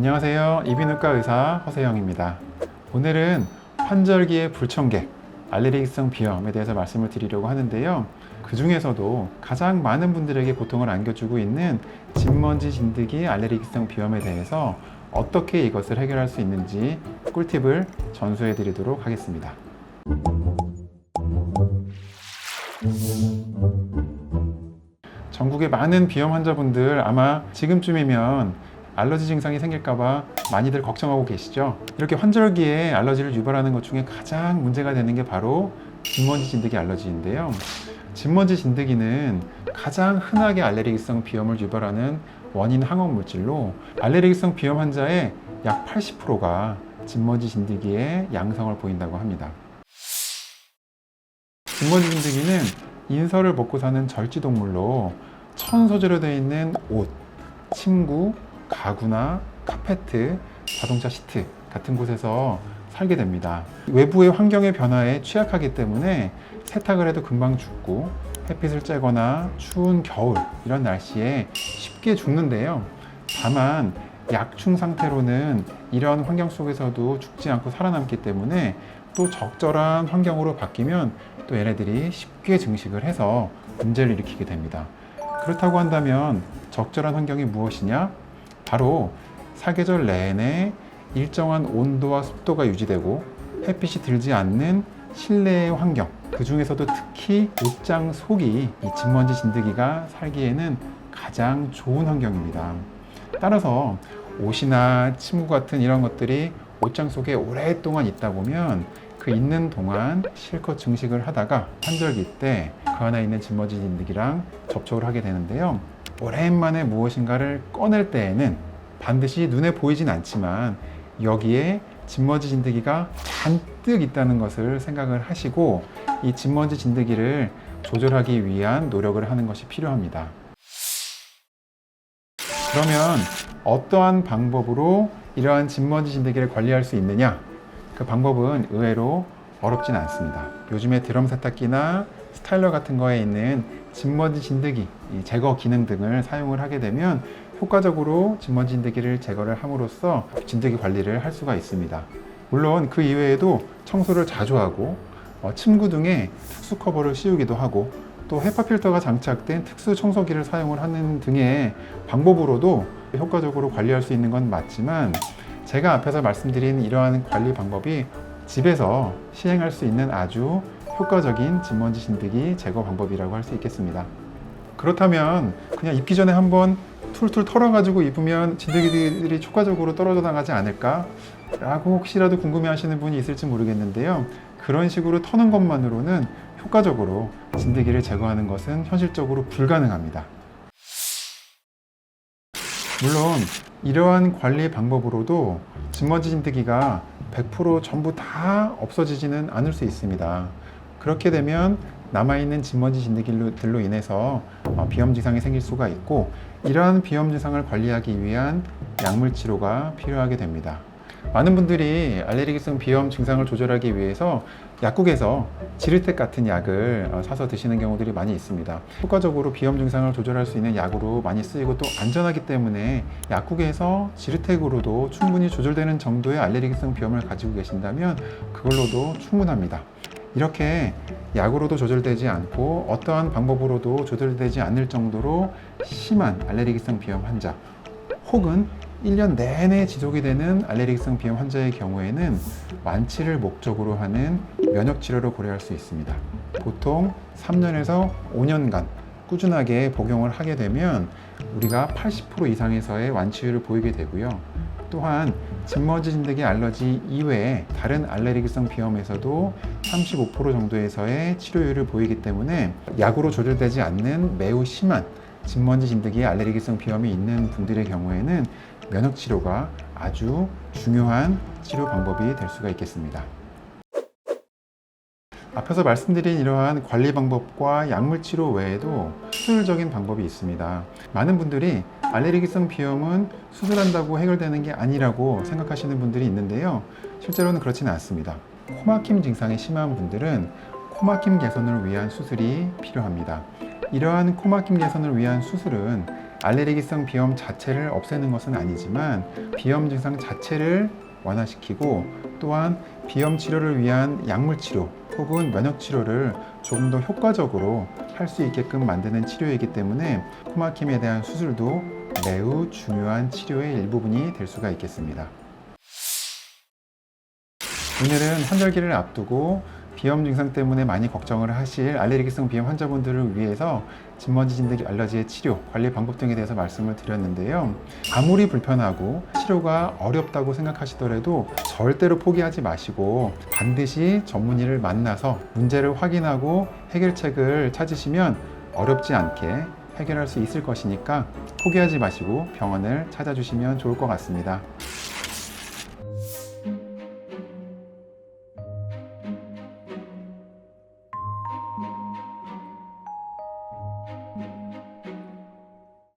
안녕하세요. 이비인후과 의사 허세영입니다. 오늘은 환절기의 불청객, 알레르기성 비염에 대해서 말씀을 드리려고 하는데요. 그 중에서도 가장 많은 분들에게 고통을 안겨주고 있는 진먼지 진드기 알레르기성 비염에 대해서 어떻게 이것을 해결할 수 있는지 꿀팁을 전수해 드리도록 하겠습니다. 전국의 많은 비염 환자분들 아마 지금쯤이면 알러지 증상이 생길까봐 많이들 걱정하고 계시죠. 이렇게 환절기에 알러지를 유발하는 것 중에 가장 문제가 되는 게 바로 진먼지 진드기 알러지인데요. 진먼지 진드기는 가장 흔하게 알레르기성 비염을 유발하는 원인 항원 물질로 알레르기성 비염 환자의 약 80%가 진먼지 진드기의 양성을 보인다고 합니다. 진먼지 진드기는 인설을 먹고 사는 절지동물로 천 소재로 되어 있는 옷, 침구, 가구나 카페트, 자동차 시트 같은 곳에서 살게 됩니다. 외부의 환경의 변화에 취약하기 때문에 세탁을 해도 금방 죽고 햇빛을 쬐거나 추운 겨울 이런 날씨에 쉽게 죽는데요. 다만 약충 상태로는 이런 환경 속에서도 죽지 않고 살아남기 때문에 또 적절한 환경으로 바뀌면 또 얘네들이 쉽게 증식을 해서 문제를 일으키게 됩니다. 그렇다고 한다면 적절한 환경이 무엇이냐? 바로 사계절 내내 일정한 온도와 습도가 유지되고 햇빛이 들지 않는 실내의 환경 그 중에서도 특히 옷장 속이 이 진먼지 진드기가 살기에는 가장 좋은 환경입니다. 따라서 옷이나 침구 같은 이런 것들이 옷장 속에 오랫동안 있다 보면 그 있는 동안 실컷 증식을 하다가 환절기 때 그 안에 있는 진먼지 진드기랑 접촉을 하게 되는데요. 오랜만에 무엇인가를 꺼낼 때에는 반드시 눈에 보이진 않지만 여기에 진먼지 진드기가 잔뜩 있다는 것을 생각을 하시고 이 진먼지 진드기를 조절하기 위한 노력을 하는 것이 필요합니다. 그러면 어떠한 방법으로 이러한 진먼지 진드기를 관리할 수 있느냐? 그 방법은 의외로 어렵진 않습니다. 요즘에 드럼 세탁기나 스타일러 같은 거에 있는 진먼지 진드기 이 제거 기능 등을 사용을 하게 되면 효과적으로 진먼지 진드기를 제거를 함으로써 진드기 관리를 할 수가 있습니다. 물론 그 이외에도 청소를 자주 하고 어, 침구 등에 특수 커버를 씌우기도 하고 또 헤파 필터가 장착된 특수 청소기를 사용을 하는 등의 방법으로도 효과적으로 관리할 수 있는 건 맞지만 제가 앞에서 말씀드린 이러한 관리 방법이 집에서 시행할 수 있는 아주 효과적인 진먼지 진드기 제거 방법이라고 할 수 있겠습니다. 그렇다면 그냥 입기 전에 한번 툴툴 털어가지고 입으면 진드기들이 효과적으로 떨어져 나가지 않을까? 라고 혹시라도 궁금해 하시는 분이 있을지 모르겠는데요. 그런 식으로 터는 것만으로는 효과적으로 진드기를 제거하는 것은 현실적으로 불가능합니다. 물론 이러한 관리 방법으로도 진먼지 진드기가 100% 전부 다 없어지지는 않을 수 있습니다. 그렇게 되면 남아있는 진먼지 진드기들로 인해서 어, 비염 증상이 생길 수가 있고 이러한 비염 증상을 관리하기 위한 약물 치료가 필요하게 됩니다. 많은 분들이 알레르기성 비염 증상을 조절하기 위해서 약국에서 지르텍 같은 약을 어, 사서 드시는 경우들이 많이 있습니다. 효과적으로 비염 증상을 조절할 수 있는 약으로 많이 쓰이고 또 안전하기 때문에 약국에서 지르텍으로도 충분히 조절되는 정도의 알레르기성 비염을 가지고 계신다면 그걸로도 충분합니다. 이렇게 약으로도 조절되지 않고 어떠한 방법으로도 조절되지 않을 정도로 심한 알레르기성 비염 환자 혹은 1년 내내 지속이 되는 알레르기성 비염 환자의 경우에는 완치를 목적으로 하는 면역 치료를 고려할 수 있습니다. 보통 3년에서 5년간 꾸준하게 복용을 하게 되면 우리가 80% 이상에서의 완치율을 보이게 되고요. 또한 진머지 진드기 알러지 이외에 다른 알레르기성 비염에서도 35% 정도에서의 치료율을 보이기 때문에 약으로 조절되지 않는 매우 심한 진먼지 진드기 알레르기성 비염이 있는 분들의 경우에는 면역 치료가 아주 중요한 치료 방법이 될 수가 있겠습니다. 앞에서 말씀드린 이러한 관리 방법과 약물 치료 외에도 수술적인 방법이 있습니다. 많은 분들이 알레르기성 비염은 수술한다고 해결되는 게 아니라고 생각하시는 분들이 있는데요. 실제로는 그렇지는 않습니다. 코막힘 증상이 심한 분들은 코막힘 개선을 위한 수술이 필요합니다. 이러한 코막힘 개선을 위한 수술은 알레르기성 비염 자체를 없애는 것은 아니지만 비염 증상 자체를 완화시키고 또한 비염 치료를 위한 약물 치료 혹은 면역 치료를 조금 더 효과적으로 할 수 있게끔 만드는 치료이기 때문에 코막힘에 대한 수술도 매우 중요한 치료의 일부분이 될 수가 있겠습니다. 오늘은 환절기를 앞두고 비염 증상 때문에 많이 걱정을 하실 알레르기성 비염 환자분들을 위해서 진먼지 진드기 알러지의 치료, 관리 방법 등에 대해서 말씀을 드렸는데요. 아무리 불편하고 치료가 어렵다고 생각하시더라도 절대로 포기하지 마시고 반드시 전문의를 만나서 문제를 확인하고 해결책을 찾으시면 어렵지 않게 해결할 수 있을 것이니까 포기하지 마시고 병원을 찾아주시면 좋을 것 같습니다.